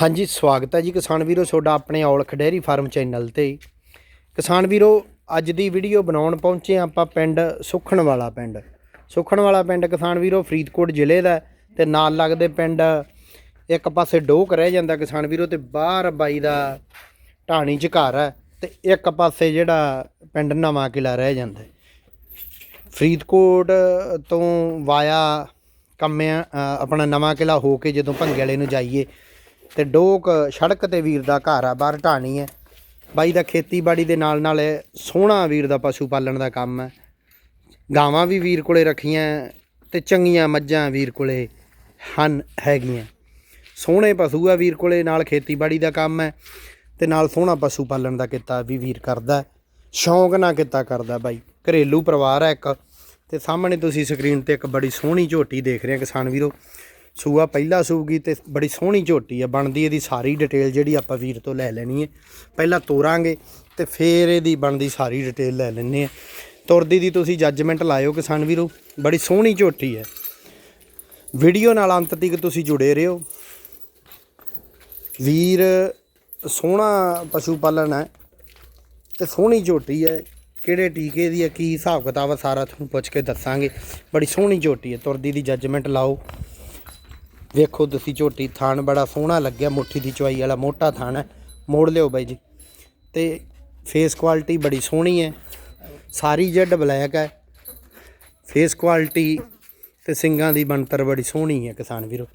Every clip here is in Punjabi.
ਹਾਂਜੀ, ਸਵਾਗਤ ਹੈ ਜੀ ਕਿਸਾਨ ਵੀਰੋ, ਤੁਹਾਡਾ ਆਪਣੇ ਔਲਖ ਡੇਅਰੀ ਫਾਰਮ ਚੈਨਲ ਤੇ। ਕਿਸਾਨ ਵੀਰੋ, ਅੱਜ ਦੀ ਵੀਡੀਓ ਬਣਾਉਣ ਪਹੁੰਚੇ ਹਾਂ ਆਪਾਂ ਪਿੰਡ ਸੁਖਣ ਵਾਲਾ ਪਿੰਡ। ਸੁਖਣ ਵਾਲਾ ਪਿੰਡ ਕਿਸਾਨ ਵੀਰੋ, ਫਰੀਦਕੋਟ ਜ਼ਿਲ੍ਹੇ ਦਾ ਹੈ ਤੇ ਨਾਲ ਲੱਗਦੇ ਪਿੰਡ ਇੱਕ ਪਾਸੇ ਡੋਕ ਰਹਿ ਜਾਂਦਾ ਕਿਸਾਨ ਵੀਰੋ ਤੇ ਬਾਹਰ ਬਾਈ ਦਾ ਢਾਣੀ ਚ ਘਰ ਹੈ ਤੇ ਇੱਕ ਪਾਸੇ ਜਿਹੜਾ ਪਿੰਡ ਨਵਾਂ ਕਿਲਾ ਰਹਿ ਜਾਂਦਾ ਫਰੀਦਕੋਟ ਤੋਂ ਵਾਇਆ ਕੰਮਿਆਂ ਆਪਣਾ ਨਵਾਂ ਕਿਲਾ ਹੋ ਕੇ ਜਦੋਂ ਭੰਗੇ ਵਾਲੇ ਨੂੰ ਜਾਈਏ ਤੇ ਡੋਕ ਸੜਕ ਤੇ ਵੀਰ ਦਾ ਘਰ ਆ, ਬਾਹਰ ਢਾਣੀ ਹੈ। ਬਾਈ ਦਾ ਖੇਤੀਬਾੜੀ ਦੇ ਨਾਲ ਨਾਲ ਸੋਹਣਾ ਵੀਰ ਦਾ ਪਸ਼ੂ ਪਾਲਣ ਦਾ ਕੰਮ ਹੈ। ਗਾਵਾਂ ਵੀ ਵੀਰ ਕੋਲੇ ਰੱਖੀਆਂ ਤੇ ਚੰਗੀਆਂ ਮੱਝਾਂ ਵੀਰ ਕੋਲੇ ਹਨ, ਹੈਗੀਆਂ। ਸੋਹਣੇ ਪਸ਼ੂ ਆ ਵੀਰ ਕੋਲੇ, ਨਾਲ ਖੇਤੀਬਾੜੀ ਦਾ ਕੰਮ ਹੈ ਤੇ ਨਾਲ ਸੋਹਣਾ ਪਸ਼ੂ ਪਾਲਣ ਦਾ ਕਿੱਤਾ ਵੀ ਵੀਰ ਕਰਦਾ ਸ਼ੌਂਕ ਨਾਲ ਕਿੱਤਾ ਕਰਦਾ ਬਾਈ। ਘਰੇਲੂ ਪਰਿਵਾਰ ਹੈ ਇੱਕ। ਤੇ ਸਾਹਮਣੇ ਤੁਸੀਂ ਸਕਰੀਨ ਤੇ ਇੱਕ ਬੜੀ ਸੋਹਣੀ ਝੋਟੀ ਦੇਖ ਰਹੇ ਹੋ ਕਿਸਾਨ ਵੀਰੋ। ਸੂਆ ਪਹਿਲਾ ਸੂਗੀ ਤੇ ਬੜੀ ਸੋਹਣੀ ਝੋਟੀ ਆ, ਬਣਦੀ ਇਹਦੀ ਸਾਰੀ ਡਿਟੇਲ ਜਿਹੜੀ ਆਪਾਂ ਵੀਰ ਤੋਂ ਲੈ ਲੈਣੀ ਹੈ। ਪਹਿਲਾਂ ਤੋਰਾਂਗੇ ਤੇ ਫੇਰ ਇਹਦੀ ਬਣਦੀ ਸਾਰੀ ਡਿਟੇਲ ਲੈ ਲੈਣੇ ਆ ਤੁਰਦੀ ਦੀ ਤੁਸੀਂ ਜੱਜਮੈਂਟ ਲਾਇਓ ਕਿਸਾਨ ਵੀਰੋ, ਬੜੀ ਸੋਹਣੀ ਝੋਟੀ ਹੈ। ਵੀਡੀਓ ਨਾਲ ਅੰਤ ਤੱਕ ਤੁਸੀਂ ਜੁੜੇ ਰਹੋ। ਵੀਰ ਸੋਹਣਾ ਪਸ਼ੂ ਪਾਲਣ ਹੈ ਤੇ ਸੋਹਣੀ ਝੋਟੀ ਹੈ। ਕਿਹੜੇ ਟੀਕੇ ਦੀ ਹੈ, ਕੀ ਹਿਸਾਬ ਕਿਤਾਬ ਹੈ ਸਾਰਾ ਤੁਹਾਨੂੰ ਪੁੱਛ ਕੇ ਦੱਸਾਂਗੇ। ਬੜੀ ਸੋਹਣੀ ਝੋਟੀ ਹੈ, ਤੁਰਦੀ ਦੀ ਜੱਜਮੈਂਟ ਲਾਓ। ਵੇਖੋ ਤੁਸੀਂ ਝੋਟੀ ਥਾਣ ਬੜਾ ਸੋਹਣਾ ਲੱਗਿਆ, ਮੁੱਠੀ ਦੀ ਚਵਾਈ ਵਾਲਾ ਮੋਟਾ ਥਾਣ ਹੈ। ਮੋੜ ਲਿਓ ਬਾਈ ਜੀ। ਤੇ ਫੇਸ ਕੁਆਲਿਟੀ ਬੜੀ ਸੋਹਣੀ ਹੈ। ਸਾਰੀ ਜੈਡ ਬਲੈਕ ਹੈ। ਫੇਸ ਕੁਆਲਿਟੀ ਤੇ ਸਿੰਗਾਂ ਦੀ ਬਣਤਰ ਬੜੀ ਸੋਹਣੀ ਹੈ ਕਿਸਾਨ ਵੀਰੋ।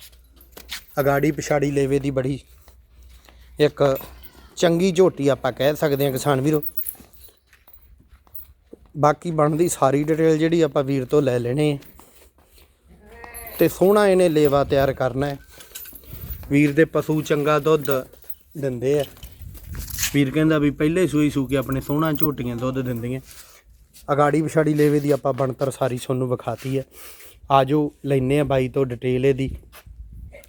ਅਗਾੜੀ ਪਿਛਾੜੀ ਲੇਵੇ ਦੀ ਬੜੀ ਇੱਕ ਚੰਗੀ ਝੋਟੀ ਆਪਾਂ ਕਹਿ ਸਕਦੇ ਹਾਂ ਕਿਸਾਨ ਵੀਰੋ। ਬਾਕੀ ਬਣਦੀ ਸਾਰੀ ਡਿਟੇਲ ਜਿਹੜੀ ਆਪਾਂ ਵੀਰ ਤੋਂ ਲੈ ਲੈਣੇ ਹੈ। ਤੇ ਸੋਹਣਾ ਇਹਨੇ ਲੇਵਾ ਤਿਆਰ ਕਰਨਾ ਹੈ। ਵੀਰ ਦੇ ਪਸ਼ੂ ਚੰਗਾ ਦੁੱਧ ਦਿੰਦੇ ਆ। ਵੀਰ ਕਹਿੰਦਾ ਵੀ ਪਹਿਲੇ ਸੂਈ ਸੂ ਕੇ ਆਪਣੇ ਸੋਹਣਾ ਝੋਟੀਆਂ ਦੁੱਧ ਦਿੰਦੀਆਂ। ਅਗਾੜੀ ਵਿਛਾੜੀ ਲੇਵੇ ਦੀ ਆਪਾਂ ਬਣਤਰ ਸਾਰੀ ਤੁਹਾਨੂੰ ਵਿਖਾਤੀ ਹੈ। ਆਜੋ ਲੈਨੇ ਆ ਬਾਈ ਤੋਂ ਡਿਟੇਲ ਇਹਦੀ।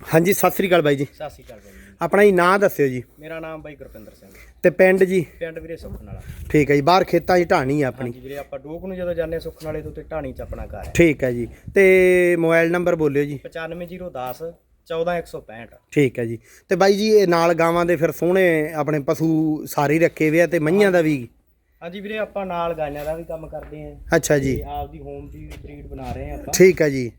ਹਾਂਜੀ ਸਤਿ ਸ੍ਰੀ ਅਕਾਲ ਬਾਈ ਜੀ। ਸਤਿ ਸ਼੍ਰੀ ਅਕਾਲ ਬਾਈ ਆਪਣਾ ਹੀ ਨਾਂ ਦੱਸਿਓ ਜੀ। ਮੇਰਾ ਨਾਮ ਬਾਈ ਗੁਰਪਿੰਦਰ ਸਿੰਘ। ਤੇ ਪਿੰਡ ਜੀ? ਪਿੰਡ ਵੀਰੇ ਸੁਖਣ ਵਾਲਾ ਠੀਕ ਹੈ ਜੀ ਬਾਹਰ ਖੇਤਾਂ 'ਚ ਢਾਣੀ ਆ ਆਪਣੀ। ਹਾਂਜੀ ਵੀਰੇ ਆਪਾਂ ਡੋਕ ਨੂੰ ਜਦੋਂ ਜਾਂਦੇ ਹਾਂ ਸੁਖਣ ਵਾਲੇ ਤੋਂ ਤੇ ਢਾਣੀ ਚ ਆਪਣਾ ਘਰ ਹੈ। ਠੀਕ ਹੈ ਜੀ ਤੇ ਮੋਬਾਈਲ ਨੰਬਰ ਬੋਲਿਓ ਜੀ। 95010 14165 ਠੀਕ ਹੈ ਜੀ ਤੇ ਬਾਈ ਜੀ ਇਹ ਨਾਲ ਗਾਵਾਂ ਦੇ ਫਿਰ ਸੋਹਣੇ ਆਪਣੇ ਪਸ਼ੂ ਸਾਰੇ ਹੀ ਰੱਖੇ ਹੋਏ ਆ ਤੇ ਮਈਆਂ ਦਾ ਵੀ? ਹਾਂਜੀ ਵੀਰੇ ਆਪਾਂ ਨਾਲ ਗਾਇਆਂ ਦਾ ਵੀ ਕੰਮ ਕਰਦੇ ਆਂ ਅੱਛਾ ਜੀ। ਤੇ ਆਪਦੀ ਹੋਮ ਦੀ ਬਰੀਡ ਬਣਾ ਰਹੇ ਆਂ ਆਪਾਂ। ਠੀਕ ਹੈ ਜੀ।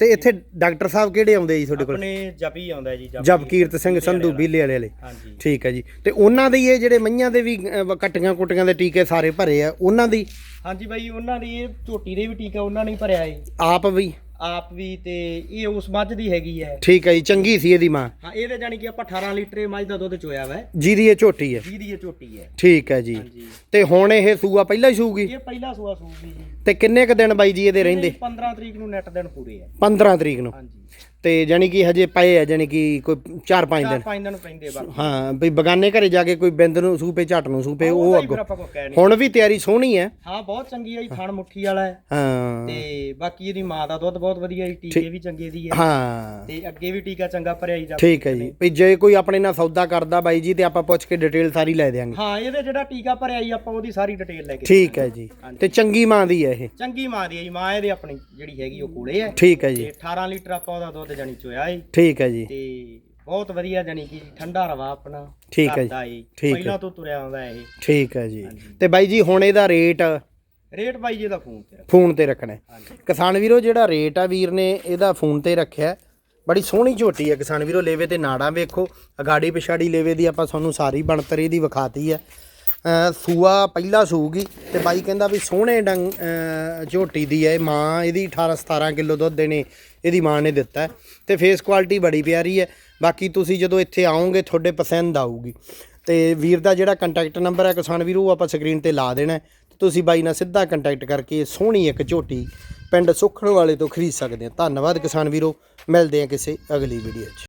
ਤੇ ਇੱਥੇ ਡਾਕਟਰ ਸਾਹਿਬ ਕਿਹੜੇ ਆਉਂਦੇ ਜੀ ਤੁਹਾਡੇ ਕੋਲ? ਆਪਣੇ ਜਪੀ ਆਉਂਦਾ ਜੀ ਜਪਕੀਰਤ ਸਿੰਘ ਸੰਧੂ ਬੀਲੇ ਵਾਲੇ। ਵਾਲੇ। ਹਾਂਜੀ। ਠੀਕ ਹੈ ਜੀ। ਤੇ ਉਹਨਾਂ ਦੇ ਹੀ ਇਹ ਜਿਹੜੇ ਮਈਆਂ ਦੇ ਵੀ ਕੱਟੀਆਂ ਕੁੱਟੀਆਂ ਦੇ ਟੀਕੇ ਸਾਰੇ ਭਰੇ ਆ ਉਹਨਾਂ ਦੀ? ਹਾਂਜੀ ਬਾਈ ਉਹਨਾਂ ਦੀ ਇਹ ਝੋਟੀ ਦੇ ਵੀ ਟੀਕਾ ਉਹਨਾਂ ਨੇ ਭਰਿਆ ਏ। ਆਪ ਵੀ? ਆਪ ਵੀ ਤੇ ਇਹ ਉਸ ਮੱਝ ਦੀ ਹੈਗੀ ਹੈ। ਠੀਕ ਹੈ ਜੀ ਚੰਗੀ ਸੀ ਇਹਦੀ ਮਾਂ। ਹਾਂ ਇਹਦੇ ਜਾਨੀ ਕਿ ਆਪਾਂ 18 ਲੀਟਰ ਇਹ ਮੱਝ ਦਾ ਦੁੱਧ ਚੋਇਆ ਵਾ। ਜਿਹਦੀ ਇਹ ਝੋਟੀ ਹੈ। ਜਿਹਦੀ ਇਹ ਝੋਟੀ ਹੈ। ਠੀਕ ਹੈ ਜੀ। ਹਾਂਜੀ। ਤੇ ਹੁਣ ਇਹ ਸੂਆ ਪਹਿਲਾਂ ਹੀ ਸੂਗੀ? ਇਹ ਪਹਿਲਾ ਸੂਆ ਸੂਗੀ ਜੀ। ਤੇ ਕਿੰਨੇ ਕ ਦਿਨ ਬਾਈ ਜੀ ਇਹਦੇ ਰਹਿੰਦੇ? 15 ਤਰੀਕ ਨੂੰ ਨੈਟ ਦਿਨ ਪੂਰੇ ਆ 15 ਤਰੀਕ ਨੂੰ। ਹਾਂਜੀ। ਤੇ ਜਾਨੀ ਕਿ ਹਜੇ ਪਏ ਆ ਜਾਨੀ ਕਿ ਕੋਈ 4-5 ਚਾਰ ਦਿਨ। ਪੰਜ ਦਿਨ ਪੈਂਦੇ ਬਾਕੀ। ਹਾਂ ਵੀ ਬਗਾਨੇ ਘਰੇ ਜਾ ਕੇ ਕੋਈ ਬਿੰਦ ਨੂੰ ਸੂਪੇ ਝੱਟ ਨੂੰ ਸੂਪੇ ਉਹ ਅੱਗੋਂ। ਫਿਰ ਆਪਾਂ ਕੋ ਕਹਿ ਨਹੀਂ ਹੁਣ ਵੀ ਤਿਆਰੀ ਸੋਹਣੀ ਹੈ। ਹਾਂ ਬਹੁਤ ਚੰਗੀ ਆ ਜੀ ਥਣ ਮੁੱਠੀ ਵਾਲਾ ਹੈ। ਹਾਂ। ਤੇ ਬਾਕੀ ਇਹਦੀ ਮਾਂ ਦਾ ਦੁੱਧ ਬਹੁਤ ਵਧੀਆ ਜੀ ਟੀਕੇ ਵੀ ਚੰਗੇ ਦੀ ਹੈ। ਹਾਂ। ਤੇ ਅੱਗੇ ਵੀ ਟੀਕਾ ਚੰਗਾ ਭਰਿਆ ਜੀ ਠੀਕ ਹੈ ਜੀ। ਵੀ ਜੇ ਕੋਈ ਆਪਣੇ ਨਾਲ ਸੌਦਾ ਕਰਦਾ ਬਾਈ ਜੀ ਤੇ ਆਪਾਂ ਪੁੱਛ ਕੇ ਡਿਟੇਲ ਸਾਰੀ ਲੈ ਦੇਾਂਗੇ ਹਾਂ ਇਹਦੇ ਜਿਹੜਾ ਟੀਕਾ ਭਰਿਆ ਜੀ ਆਪਾਂ ਉਹਦੀ ਸਾਰੀ ਡਿਟੇਲ ਲੈ ਕੇ ਠੀਕ ਹੈ ਜੀ। ਤੇ ਚੰਗੀ ਮਾਂ ਦੀ ਹੈ ਇਹ। ਚੰਗੀ ਮਾਂ ਦੀ ਹੈ ਜੀ ਮਾਂ ਇਹਦੇ ਆਪਣੀ ਜਿਹੜੀ ਹੈਗੀ ਉਹ ਕੋਲੇ ਹੈ। ਠੀਕ ਹੈ ਜੀ। ਤੇ 18 ਲੀਟਰ ਆਪਾਂ ਉਹਦਾ ਦੁੱਧ ਜਾਨੀ ਚੋਇਆ ਏ। ਠੀਕ ਹੈ ਜੀ। ਤੇ ਬਹੁਤ ਵਧੀਆ ਜਾਨੀ ਕਿ ਠੰਡਾ ਰਵਾ ਆਪਣਾ ਠੀਕ ਹੈ ਜੀ, ਕਰਦਾ ਏ। ਠੀਕ ਹੈ। ਪਹਿਲਾਂ ਤੋਂ ਤੁਰਿਆ ਆਉਂਦਾ ਇਹ ਠੀਕ ਹੈ ਜੀ। ਤੇ ਬਾਈ ਜੀ ਹੁਣ ਇਹਦਾ ਰੇਟ? ਰੇਟ ਬਾਈ ਜੀ ਦਾ ਫੋਨ ਤੇ ਰੱਖ। ਫੋਨ ਤੇ ਰੱਖਣਾ ਹੈ। ਹਾਂਜੀ। ਕਿਸਾਨ ਵੀਰੋ ਜਿਹੜਾ ਰੇਟ ਆ ਵੀਰ ਨੇ ਇਹਦਾ ਫੋਨ ਤੇ ਰੱਖਿਆ ਹੈ। ਬੜੀ ਸੋਹਣੀ ਝੋਟੀ ਹੈ ਕਿਸਾਨ ਵੀਰੋ ਲੇਵੇ ਤੇ ਨਾੜਾਂ ਵੇਖੋ। ਅਗਾੜੀ ਪਿਛਾੜੀ ਲੇਵੇ ਦੀ ਆਪਾਂ ਤੁਹਾਨੂੰ ਸਾਰੀ ਬਣਤਰ ਇਹਦੀ ਵਿਖਾਤੀ ਹੈ। ਸੂਆ ਪਹਿਲਾ ਸੂਗੀ ਤੇ ਬਾਈ ਕਹਿੰਦਾ ਵੀ ਸੋਹਣੇ ਡੰਗ ਝੋਟੀ ਦੀ ਹੈ। ਇਹ ਮਾਂ ਇਹਦੀ 18 17 ਕਿਲੋ ਦੁੱਧ ਦੇਣੇ। ਇਹਦੀ ਮਾਂ ਨੇ ਦਿੱਤਾ ਹੈ। ਤੇ ਫੇਸ ਕੁਆਲਿਟੀ ਬੜੀ ਪਿਆਰੀ ਹੈ। ਬਾਕੀ ਤੁਸੀਂ ਜਦੋਂ ਇੱਥੇ ਆਓਗੇ, ਤੁਹਾਡੇ ਪਸੰਦ ਆਊਗੀ। ਤੇ ਵੀਰ ਦਾ ਜਿਹੜਾ ਕੰਟੈਕਟ ਨੰਬਰ ਹੈ, ਕਿਸਾਨ ਵੀਰ, ਉਹ ਆਪਾਂ ਸਕਰੀਨ ਤੇ ਲਾ ਦੇਣਾ ਹੈ। ਤੁਸੀਂ ਬਾਈ ਨਾਲ ਸਿੱਧਾ ਕੰਟੈਕਟ ਕਰਕੇ ਸੋਹਣੀ ਇੱਕ ਝੋਟੀ ਪਿੰਡ ਸੁਖਣ ਵਾਲੇ ਤੋਂ ਖਰੀਦ ਸਕਦੇ ਆ ਧੰਨਵਾਦ ਕਿਸਾਨ ਵੀਰੋ। ਮਿਲਦੇ ਆ ਕਿਸੇ ਅਗਲੀ ਵੀਡੀਓ 'ਚ।